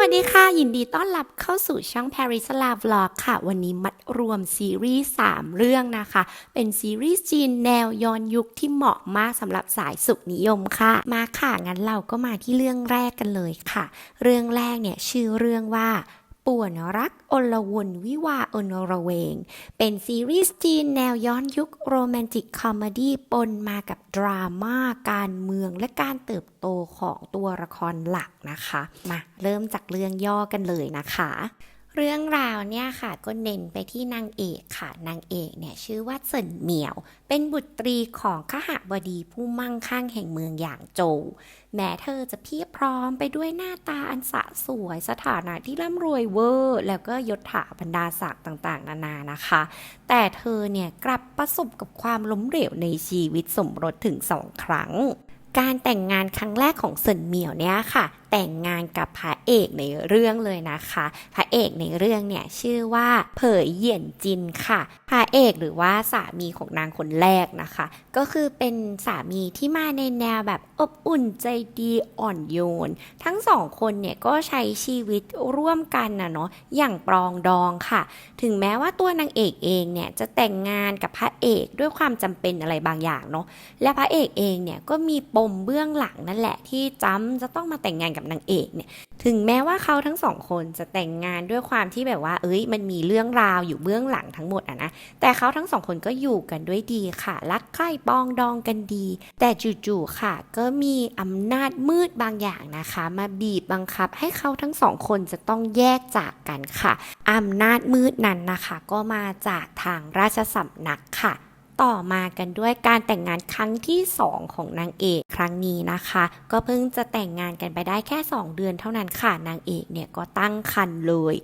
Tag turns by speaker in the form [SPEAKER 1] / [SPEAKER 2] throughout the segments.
[SPEAKER 1] วัสดีค่ะ ยินดีต้อนรับเข้าสู่ช่อง Paris l a Vlog ค่ะ วันนี้มัดรวมซีรีส์ 3 เรื่องนะคะ เป็นซีรีส์จีนแนวย้อนยุคที่เหมาะมากสำหรับสายสุขนิยมค่ะ มาค่ะ งั้นเราก็มาที่เรื่องแรกกันเลยค่ะ เรื่องแรกเนี่ยชื่อเรื่องว่า ป่วนรักอลวนวิวาอนระเวง เป็นซีรีส์จีนแนวย้อนยุคโรแมนติกคอมเมดี้ปนมากับดราม่าการเมืองและการเติบโตของตัวละครหลักนะคะ มาเริ่มจากเรื่องย่อกันเลยนะคะ เรื่องราวเนี่ยค่ะก็เน้นไปที่นางเอกค่ะ นางเอกเนี่ยชื่อว่าเซินเหมียว เป็นบุตรีของขหบดีผู้มั่งคั่งแห่งเมืองอย่างโจวแม้เธอจะเพียบพร้อมไปด้วยหน้าตาอันสะสวยสถานะที่ร่ำรวยเวอร์ แล้วก็ยศถาบรรดาศักดิ์ต่างๆ นานานะคะ แต่เธอเนี่ยกลับประสบกับความล้มเหลวในชีวิตสมรสถึงสองครั้ง การแต่งงานครั้งแรกของเซินเหมียวเนี่ยค่ะ แต่งงานกับพระเอกในเรื่องเลยนะคะ พระเอกในเรื่องเนี่ยชื่อว่าเผยเหยียนจินค่ะ พระเอกหรือว่าสามีของนางคนแรกนะคะ ก็คือเป็นสามีที่มาในแนวแบบอบอุ่นใจดีอ่อนโยน ทั้งสองคนเนี่ยก็ใช้ชีวิตร่วมกันนะเนาะอย่างปรองดองค่ะ ถึงแม้ว่าตัวนางเอกเองเนี่ยจะแต่งงานกับพระเอกด้วยความจำเป็นอะไรบางอย่างเนาะและพระเอกเองเนี่ยก็มีปมเบื้องหลังนั่นแหละที่จำจะต้องมาแต่งงานกับนางเอกเนี่ย ถึงแม้ว่าเขาทั้งสองคนจะแต่งงานด้วยความที่แบบว่า เอ้ย มันมีเรื่องราวอยู่เบื้องหลังทั้งหมดอะนะ แต่เขาทั้งสองคนก็อยู่กันด้วยดีค่ะ รักใคร่ปองดองกันดี แต่จู่ๆค่ะ ก็มีอำนาจมืดบางอย่างนะคะ มาบีบบังคับให้เขาทั้งสองคนจะต้องแยกจากกันค่ะอำนาจมืดนั้นนะคะ ก็มาจากทางราชสำนักค่ะ ต่อมากันด้วยการแต่งงานครั้งที่ 2 ของนางเอกครั้งนี้นะคะ ก็เพิ่งจะแต่งงานกันไปได้แค่ 2 เดือนเท่านั้นค่ะนางเอกเนี่ยก็ตั้งครรภ์เลย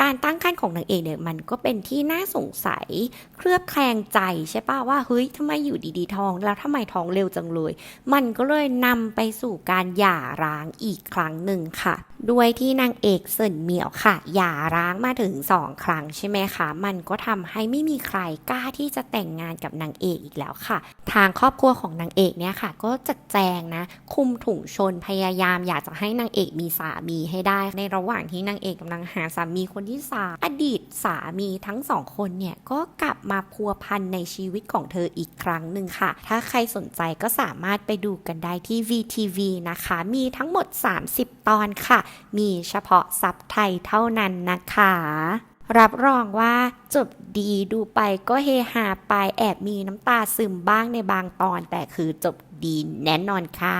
[SPEAKER 1] การตั้งครรภ์ของนางเอกเนี่ยมันก็เป็นที่น่าสงสัย เคลือบแคลงใจใช่ป่ะว่าเฮ้ยทำไมอยู่ดีๆท้องแล้วทำไมท้องเร็วจังเลย มันก็เลยนำไปสู่การหย่าร้างอีกครั้งหนึ่งค่ะ ด้วยที่นางเอกเซินเหมียวค่ะหย่าร้างมาถึงสองครั้งใช่ไหมคะมันก็ทำให้ไม่มีใครกล้าที่จะแต่งงานกับนางเอกอีกแล้วค่ะ ทางครอบครัวของนางเอกเนี่ยค่ะ ก็จัดแจงนะ คุมถุงชนพยายามอยากจะให้นางเอกมีสามีให้ได้ ในระหว่างที่นางเอกกำลังหาสามีคนที่สามอดีตสามีทั้งสองคนเนี่ยก็กลับมาพัวพันในชีวิตของเธออีกครั้งหนึ่งค่ะ ถ้าใครสนใจก็สามารถไปดูกันได้ที่ VTV นะคะ มีทั้งหมด 30 ตอนค่ะ มีเฉพาะซับไทยเท่านั้นนะคะ รับรองว่าจบดีดูไปก็เฮฮาไปแอบมีน้ำตาซึมบ้างในบางตอน แต่คือจบดีแน่นอนค่ะ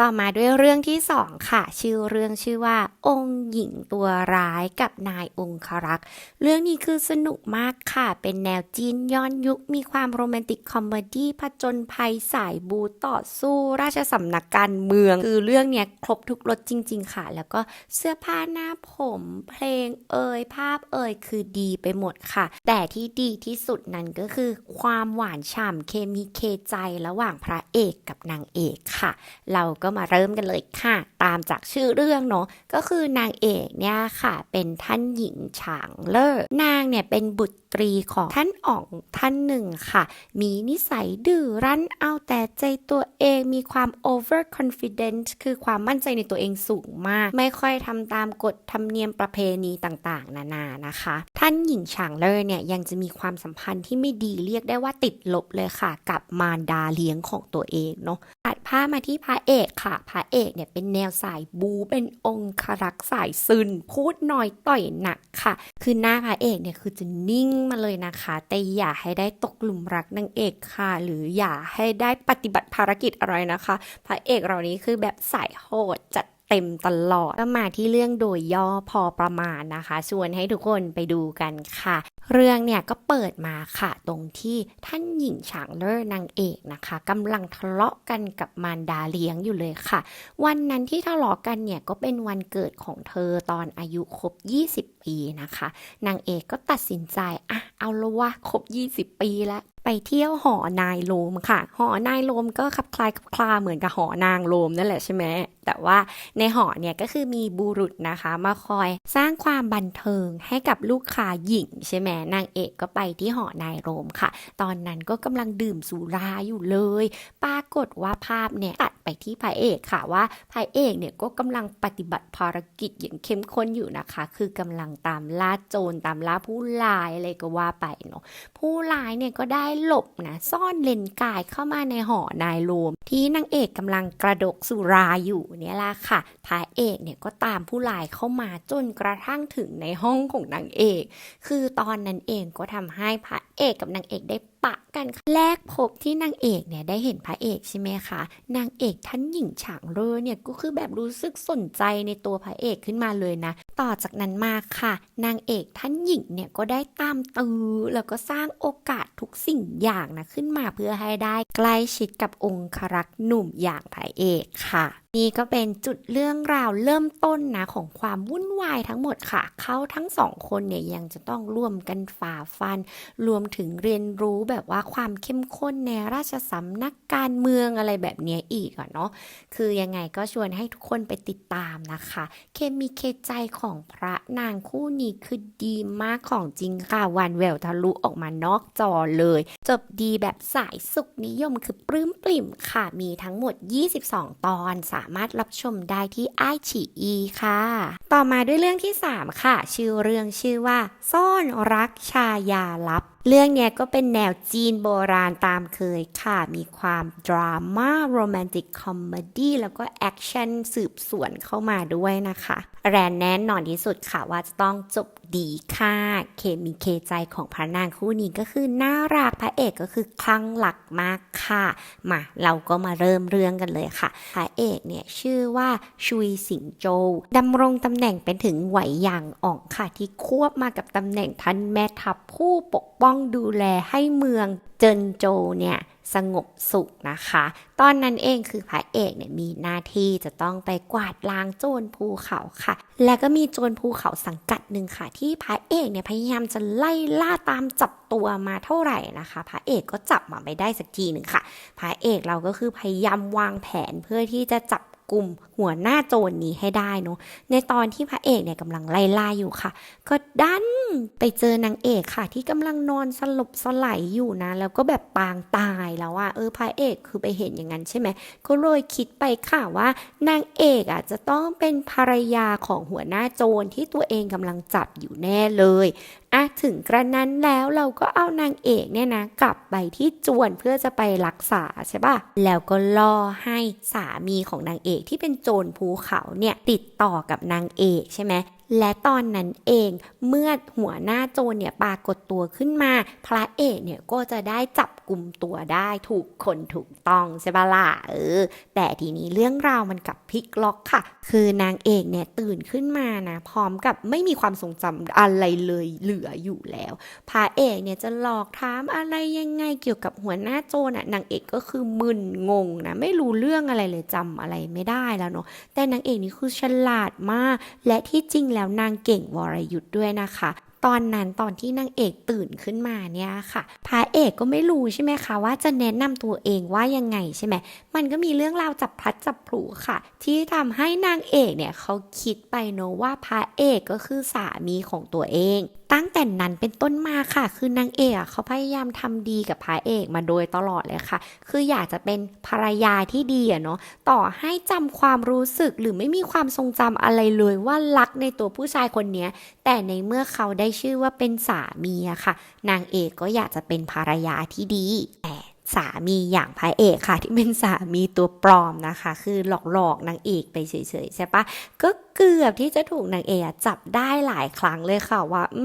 [SPEAKER 1] ต่อมาด้วยเรื่องที่สองค่ะ ชื่อเรื่องชื่อว่า องค์หญิงตัวร้ายกับนายองครักษ์เรื่องนี้คือสนุกมากค่ะ เป็นแนวจีนย้อนยุคมีความโรแมนติกคอมเมดี้ผจญภัยสายบูต่อสู้ราชสำนักการเมือง คือเรื่องเนี้ยครบทุกรสจริง ๆ ค่ะ แล้วก็เสื้อผ้าหน้าผม เพลงเอ่ยภาพเอ่ยคือดีไปหมดค่ะ แต่ที่ดีที่สุดนั้นก็คือ ความหวานฉ่ำเคมีเคใจระหว่างพระเอกกับนางเอกค่ะ เราก็มาเริ่มกันเลยค่ะ ตามจากชื่อเรื่องเนาะก็คือนางเอกเนี่ยค่ะ เป็นท่านหญิงฉางเล่อนางเนี่ยเป็นบุตรีของท่านอ่องท่านหนึ่งค่ะ มีนิสัยดื้อรั้นเอาแต่ใจตัวเองมีความ over confident คือความมั่นใจในตัวเองสูงมาก ไม่ค่อยทำตามกฎธรรมเนียมประเพณีต่างๆ นานานะคะ ท่านหญิงฉางเล่อเนี่ยยังจะมีความสัมพันธ์ที่ไม่ดีเรียกได้ว่าติดลบเลยค่ะ กับมารดาเลี้ยงของตัวเองเนาะตัดผ้ามาที่พระเอกค่ะพระเอกเนี่ยเป็นแนวสายบูเป็นองครักสายซึน พูดน้อยต่อยหนักค่ะ คือหน้าพระเอกเนี่ยคือจะนิ่งมาเลยนะคะ แต่อย่าให้ได้ตกหลุมรักนางเอกค่ะ หรืออย่าให้ได้ปฏิบัติภารกิจอะไรนะคะ พระเอกเรานี้คือแบบสายโหดจัด เต็มตลอดก็มาที่เรื่องโดยย่อพอประมาณนะคะชวนให้ทุกคนไปดูกันค่ะ เรื่องเนี่ยก็เปิดมาค่ะ ตรงที่ท่านหญิงฉางเลอร์นางเอกนะคะกำลังทะเลาะกันกับมารดาเลี้ยงอยู่เลยค่ะ วันนั้นที่ทะเลาะกันเนี่ยก็เป็นวันเกิดของเธอตอนอายุครบ 20 ปีนะคะ นางเอกก็ตัดสินใจอะเอาละวะครบ 20 ปีแล้ว ไปเที่ยวหอนายโรมค่ะ หอนายโรมก็คลับคลายคลับคลาเหมือนกับหอนางโรมนั่นแหละใช่ไหมแต่ว่าในหอเนี่ยก็คือมีบุรุษนะคะ มาคอยสร้างความบันเทิงให้กับลูกค้าหญิงใช่ไหมนางเอกก็ไปที่หอนายโรมค่ะ ตอนนั้นก็กำลังดื่มสุราอยู่เลย ปรากฏว่าภาพเนี่ยตัดไปที่พระเอกค่ะว่าพระเอกเนี่ยก็กำลังปฏิบัติภารกิจอย่างเข้มข้นอยู่นะคะ คือกำลังตามล่าโจรตามล่าผู้ร้ายอะไรก็ว่าไปเนาะผู้ร้ายเนี่ยก็ได้หลบนะซ่อนเลนกายเข้ามาในหอนายโรมที่นางเอกกำลังกระดกสุราอยู่เนี่ยละค่ะพระเอกเนี่ยก็ตามผู้ร้ายเข้ามาจนกระทั่งถึงในห้องของนางเอก คือตอนนั้นเองก็ทำให้พระเอกกับนางเอกได้ปะกันแรกพบที่นางเอกเนี่ยได้เห็นพระเอกใช่ไหมคะนางเอกท่านหญิงฉางเลอเนี่ยก็คือแบบรู้สึกสนใจในตัวพระเอกขึ้นมาเลยนะ ต่อจากนั้นมาค่ะ นางเอกท่านหญิงเนี่ยก็ได้ตามตือแล้วก็สร้างโอกาสทุกสิ่งอย่างนะขึ้นมาเพื่อให้ได้ใกล้ชิดกับองค์ครักษ์หนุ่มอย่างพระเอกค่ะ นี่ก็เป็นจุดเรื่องราวเริ่มต้นนะของความวุ่นวายทั้งหมดค่ะ เขาทั้งสองคนเนี่ยยังจะต้องร่วมกันฝ่าฟัน รวมถึงเรียนรู้แบบว่าความเข้มข้นในราชสำนักการเมืองอะไรแบบนี้อีกอะเนาะ คือยังไงก็ชวนให้ทุกคนไปติดตามนะคะ เคมีเคใจของพระนางคู่นี้คือดีมากของจริงค่ะ วันแววทะลุออกมานอกจอเลย จบดีแบบสายสุขนิยมคือปลื้มปริ่มค่ะ มีทั้งหมด 22 ตอนสาามารถรับชมได้ที่ไอฉีอีค่ะ ต่อมาด้วยเรื่องที่ 3 ค่ะ ชื่อเรื่องชื่อว่า ซ่อนรักชายาลับ เรื่องเนี้ยก็เป็นแนวจีนโบราณตามเคยค่ะ มีความดราม่าโรแมนติกคอมเมดี้แล้วก็แอคชั่นสืบสวนเข้ามาด้วยนะคะ แรนแน่นอนที่สุดค่ะว่าจะต้องจบดีค่ะ เคมีเคใจของพระนางคู่นี้ก็คือน่ารักพระเอกก็คือคลั่งหลักมากค่ะ มาเราก็มาเริ่มเรื่องกันเลยค่ะ พระเอกเนี่ยชื่อว่าชุยสิงโจวดำรงตำแหน่งเป็นถึงไหวยางอ่องค่ะ ที่ควบมากับตำแหน่งท่านแม่ทัพผู้ปกป้องดูแลให้เมืองเจินโจเนี่ยสงบสุขนะคะ ตอนนั้นเองคือพระเอกเนี่ยมีหน้าที่จะต้องไปกวาดล้างโจรภูเขาค่ะ แล้วก็มีโจรภูเขาสังกัดหนึ่งค่ะ ที่พระเอกเนี่ยพยายามจะไล่ล่าตามจับตัวมาเท่าไหร่นะคะ พระเอกก็จับมาไม่ได้สักทีหนึ่งค่ะ พระเอกเราก็คือพยายามวางแผนเพื่อที่จะจับ กลุ่มหัวหน้าโจรนี้ให้ได้เนาะในตอนที่พระเอกเนี่ยกำลังไล่ล่าอยู่ค่ะ ก็ดันไปเจอนางเอกค่ะ ที่กำลังนอนสลบสลายอยู่นะ แล้วก็แบบปางตายแล้วว่าเออพระเอกคือไปเห็นอย่างนั้นใช่ไหมก็เลยคิดไปค่ะว่านางเอกอะจะต้องเป็นภรรยาของหัวหน้าโจรที่ตัวเองกำลังจับอยู่แน่เลย อะถึงกระนั้นแล้วเราก็เอานางเอกเนี่ยนะ กลับไปที่จวนเพื่อจะไปรักษาใช่ปะแล้วก็ล่อให้สามีของนางเอกที่เป็นโจรภูเขาเนี่ยติดต่อกับนางเอกใช่ไหมและตอนนั้นเองเมื่อหัวหน้าโจรเนี่ยปรากฏตัวขึ้นมา พระเอกเนี่ยก็จะได้จับกลุ่มตัวได้ถูกคนถูกต้องใช่ปะล่ะเออ แต่ทีนี้เรื่องราวมันกลับพลิกล็อกค่ะ คือนางเอกเนี่ยตื่นขึ้นมานะพร้อมกับไม่มีความทรงจำอะไรเลยเหลืออยู่แล้ว พระเอกเนี่ยจะหลอกถามอะไรยังไงเกี่ยวกับหัวหน้าโจรน่ะนางเอกก็คือมึนงงนะไม่รู้เรื่องอะไรเลยจำอะไรไม่ได้แล้วเนาะแต่นางเอกนี่คือฉลาดมาก และที่จริงแล้วนางเก่งวรยุทธ์ด้วยนะคะ ตอนนั้นตอนที่นางเอกตื่นขึ้นมาเนี่ยค่ะพระเอกก็ไม่รู้ใช่ไหมคะว่าจะแนะนำตัวเองว่ายังไงใช่ไหมมันก็มีเรื่องราวจับพลัดจับผลูค่ะ ที่ทำให้นางเอกเนี่ยเขาคิดไปเนอะว่าพระเอกก็คือสามีของตัวเอง ตั้งแต่นั้นเป็นต้นมาค่ะ คือนางเอกเขาพยายามทำดีกับพระเอกมาโดยตลอดเลยค่ะ คืออยากจะเป็นภรรยาที่ดีอะเนาะต่อให้จำความรู้สึกหรือไม่มีความทรงจำอะไรเลยว่ารักในตัวผู้ชายคนเนี้แต่ในเมื่อเขาได้ชื่อว่าเป็นสามีอะค่ะ นางเอกก็อยากจะเป็นภรรยาที่ดีแต่ สามีอย่างพระเอกค่ะ ที่เป็นสามีตัวปลอมนะคะ คือหลอกๆนางเอกไปเฉยๆใช่ปะก็เกือบที่จะถูกนางเอกจับได้หลายครั้งเลยค่ะว่าอื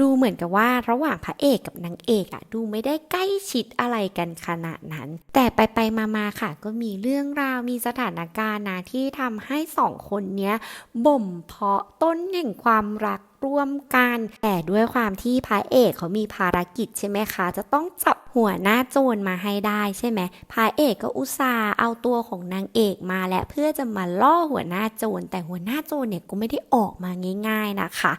[SPEAKER 1] ดูเหมือนกับว่าระหว่างพระเอกกับนางเอกอะดูไม่ได้ใกล้ชิดอะไรกันขนาดนั้น แต่ไปไปๆมาๆค่ะ ก็มีเรื่องราวมีสถานการณ์นะที่ทำให้สองคนเนี้ยบ่มเพาะต้นแห่งความรักร่วมกัน แต่ด้วยความที่พระเอกเขามีภารกิจใช่ไหมคะ จะต้องจับ หัวหน้าโจรมาให้ได้ใช่ไหมพระเอกก็อุตส่าห์เอาตัวของนางเอกมาและเพื่อจะมาล่อหัวหน้าโจรแต่หัวหน้าโจรเนี่ยก็ไม่ได้ออกมาง่าย ๆนะคะ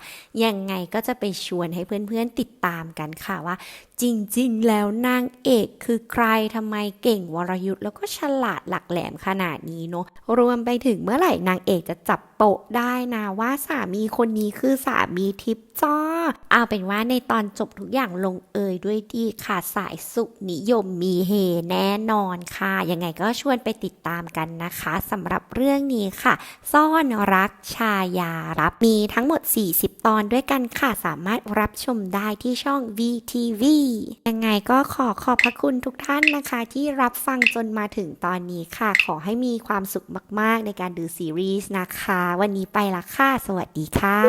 [SPEAKER 1] ยังไงก็จะไปชวนให้เพื่อนๆติดตามกันค่ะว่า จริงๆ แล้วนางเอกคือใครทำไมเก่งวรยุทธ์แล้วก็ฉลาดหลักแหลมขนาดนี้เนาะรวมไปถึงเมื่อไหร่นางเอกจะจับโปะได้นะว่าสามีคนนี้คือสามีทิพย์จ้าเอาเป็นว่าในตอนจบทุกอย่างลงเอยด้วยดีค่ะสายสุนิยมมีเฮแน่นอนค่ะ ยังไงก็ชวนไปติดตามกันนะคะสำหรับเรื่องนี้ค่ะ ซ่อนรักชายารับมีทั้งหมด 40 ตอนด้วยกันค่ะ สามารถรับชมได้ที่ช่อง VTV ยังไงก็ขอขอบพระคุณทุกท่านนะคะ ที่รับฟังจนมาถึงตอนนี้ค่ะ ขอให้มีความสุขมาก ๆ ในการดูซีรีส์นะคะ วันนี้ไปละค่ะ สวัสดีค่ะ